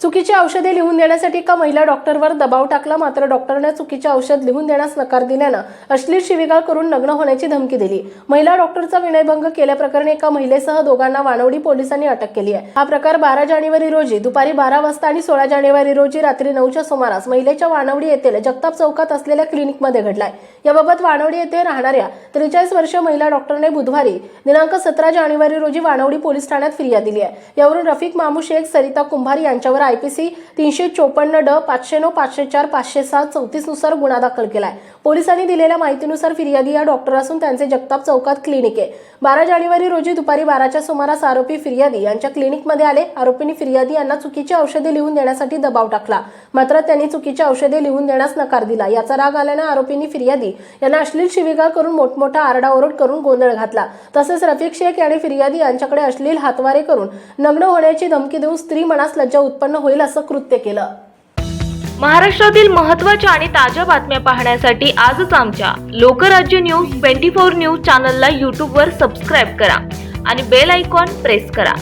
चुकीची औषधे लिहून देण्यासाठी एका महिला डॉक्टरवर दबाव टाकला मात्र डॉक्टरने चुकीचे औषध लिहून देण्यास नकार दिल्यानं अश्लील शिविगाळ करून नग्न होण्याची धमकी दिली. महिला डॉक्टरचा विनयभंग केल्याप्रकरणी एका महिलेसह दोघांना वानवडी पोलिसांनी अटक केली आहे. हा प्रकार बारा जानेवारी रोजी दुपारी बारा वाजता आणि सोळा जानेवारी रोजी रात्री नऊच्या सुमारास महिलेच्या वानवडी येथील जगताप चौकात असलेल्या क्लिनिकमध्ये घडलाय. याबाबत वानवडी येथे राहणाऱ्या त्रेचाळीस वर्षीय महिला डॉक्टरने बुधवारी दिनांक सतरा जानेवारी रोजी वानवडी पोलीस ठाण्यात फिर्याद दिली आहे. यावरून रफिक मामू शेख सरिता कुंभारी यांच्यावर आयपीसी तीनशे चोपन्न ड पाचशे नऊ पाचशे चार पाचशे सात चौतीसनुसार गुन्हा दाखल केला आहे पोलिसांनी दिलेल्या माहितीनुसार फिर्यादी या डॉक्टर असून त्यांचे जगताप चौकात क्लिनिक आहे. बारा जानेवारी रोजी दुपारी बाराच्या सुमारास आरोपी फिर्यादी यांच्या क्लिनिकमध्ये आले. आरोपींनी फिर्यादी यांना चुकीची औषधे लिहून देण्यासाठी दबाव टाकला. मात्र त्यांनी चुकीची औषधे लिहून देण्यास नकार दिला. याचा राग आल्यानं आरोपींनी फिर्यादी यांना अश्लील शिविगार करून मोठमोठा आरडाओरड करून गोंधळ घातला. तसेच रफिक शेख यांनी फिर्यादी यांच्याकडे अश्लील हातवारे करून नग्न होण्याची धमकी देऊन स्त्री मनास लज्जा उत्पन्न होईल असं कृत्य केलं. महाराष्ट्रातील महत्त्वाच्या आणि ताज्या बातम्या पाहण्यासाठी आजच आमच्या Lokrajya news twenty four news चॅनलला यूट्यूबवर सबस्क्राईब करा आणि बेल आयकॉन प्रेस करा.